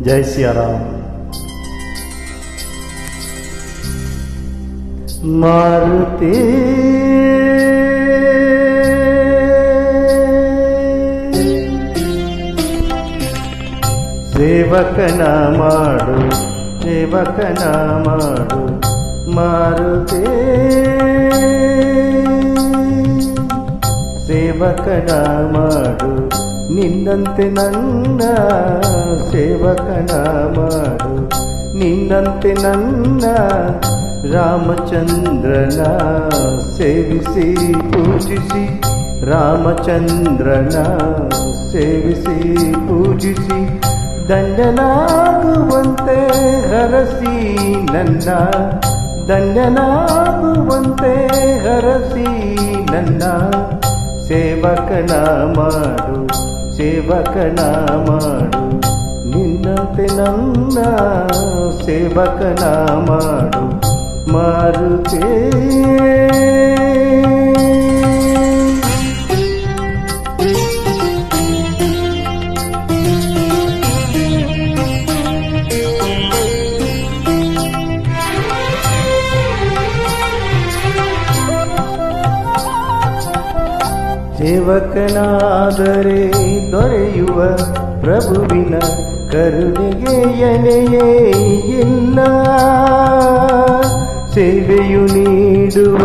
జై సియారాం. మారుతి. సేవకన మాడు సేవకన మాడు మారుతే. సేవకన మాడు ನಿನ್ನಂತೆ ನನ್ನ ಸೇವಕನ ಮಾಡು ನಿನ್ನಂತೆ ನನ್ನ ರಾಮಚಂದ್ರನ ಸೇವಿಸಿ ಪೂಜಿಸಿ ರಾಮಚಂದ್ರನ ಸೇವಿಸಿ ಪೂಜಿಸಿ ದಂಡನಾಗುವಂತೆ ಹರಸಿ ನನ್ನ ದಂಡನಾಗುವಂತೆ ಹರಸಿ ನನ್ನ ಸೇವಕನ ಮಾಡು ಸೇವಕನ ಮಾಡು ನಿನ್ನಂತೆ ನನ್ನ ಸೇವಕನ ಮಾಡು ಮಾರುತೇ ಸೇವಕನಾದರೆ ದೊರೆಯುವ ಪ್ರಭುವಿನ ಕರುಣೆಗೆ ಎನೆಯೇ ಇಲ್ಲ. ಸೇವೆಯು ನೀಡುವ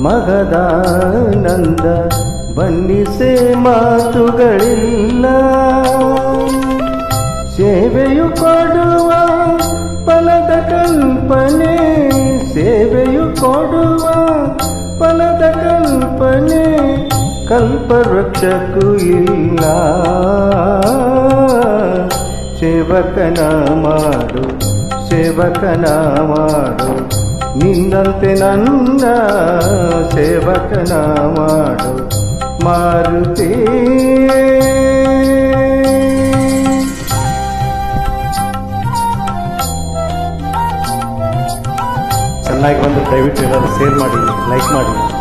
ಮಗದಾನಂದ ಬನ್ನಿಸೆ ಮಾತುಗಳಿಲ್ಲ. ಸೇವೆಯು ಕೊಡುವ ಫಲದ ಕಲ್ಪನೆ, ಸೇವೆಯು ಕೊಡುವ ಫಲದ ಕಲ್ಪನೆ ಕಲ್ಪವೃಕ್ಷಕ್ಕೂ ಇಲ್ಲ. ಸೇವಕನ ಮಾಡು ಸೇವಕನ ಮಾಡು. ನಿನ್ನಂತೆ ನನ್ನ ಸೇವಕನ ಮಾಡು. ಮಾರುತಿ. ಚೆನ್ನಾಗಿ ಬಂದು ದಯವಿಟ್ಟು ಎಲ್ಲರೂ ಶೇರ್ ಮಾಡಿ ಲೈಕ್ ಮಾಡಿ.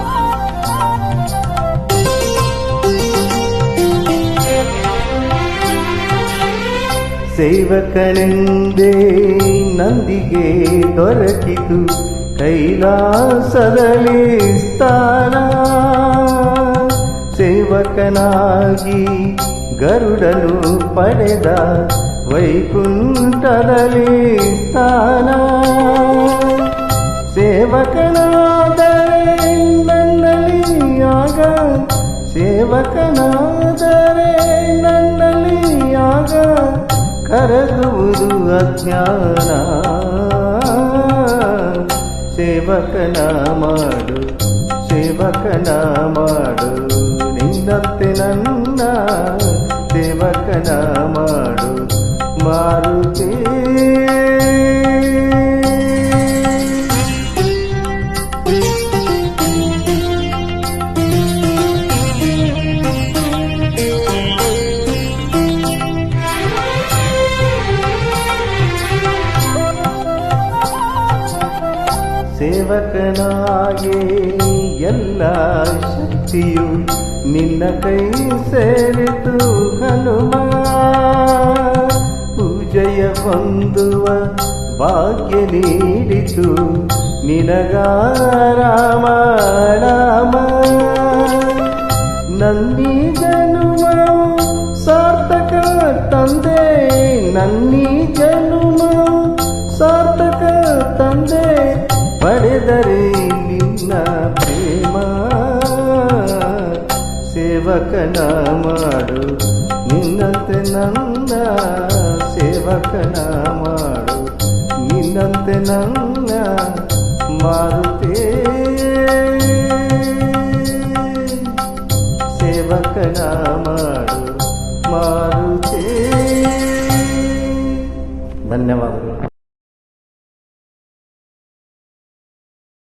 ಸೇವಕನೆಂದೇ ನಂದಿಗೆ ದೊರಕಿತು ಕೈಲಾಸದಲ್ಲಿ ಸ್ಥಾನ ಸೇವಕನಾಗಿ ಗರುಡನು ಪಡೆದ ವೈಕುಂಠದಲ್ಲಿ ಸ್ಥಾನ ಸೇವಕನಾದರೆ ನನ್ನಲ್ಲಿ ಆಗ ಸೇವಕನಾದರೆ ಕರಗುವುದು ಅಜ್ಞಾನ ಸೇವಕನ ಮಾಡು ಸೇವಕನ ಮಾಡು ಸೇವಕನಾಗೆ ಎಲ್ಲ ಶಕ್ತಿಯು ನಿನ್ನ ಕೈ ಸೇರಿತು ಹನುಮ. ಪೂಜೆಯ ಹೊಂದುವ ಭಾಗ್ಯ ನೀಡಿತು ನಿನಗಾರಾಮ ರಾಮ ನನ್ನೀ ಸೇವಕನ ಮಾಡು ನಿನ್ನಂತೆ ನನ್ನ ಸೇವಕನ ಮಾಡು ನಿನ್ನಂತೆ ನನ್ನ ಮಾರುತೇ ಸೇವಕನ ಮಾಡು ಮಾರುತೇ ಧನ್ಯವಾದಗಳು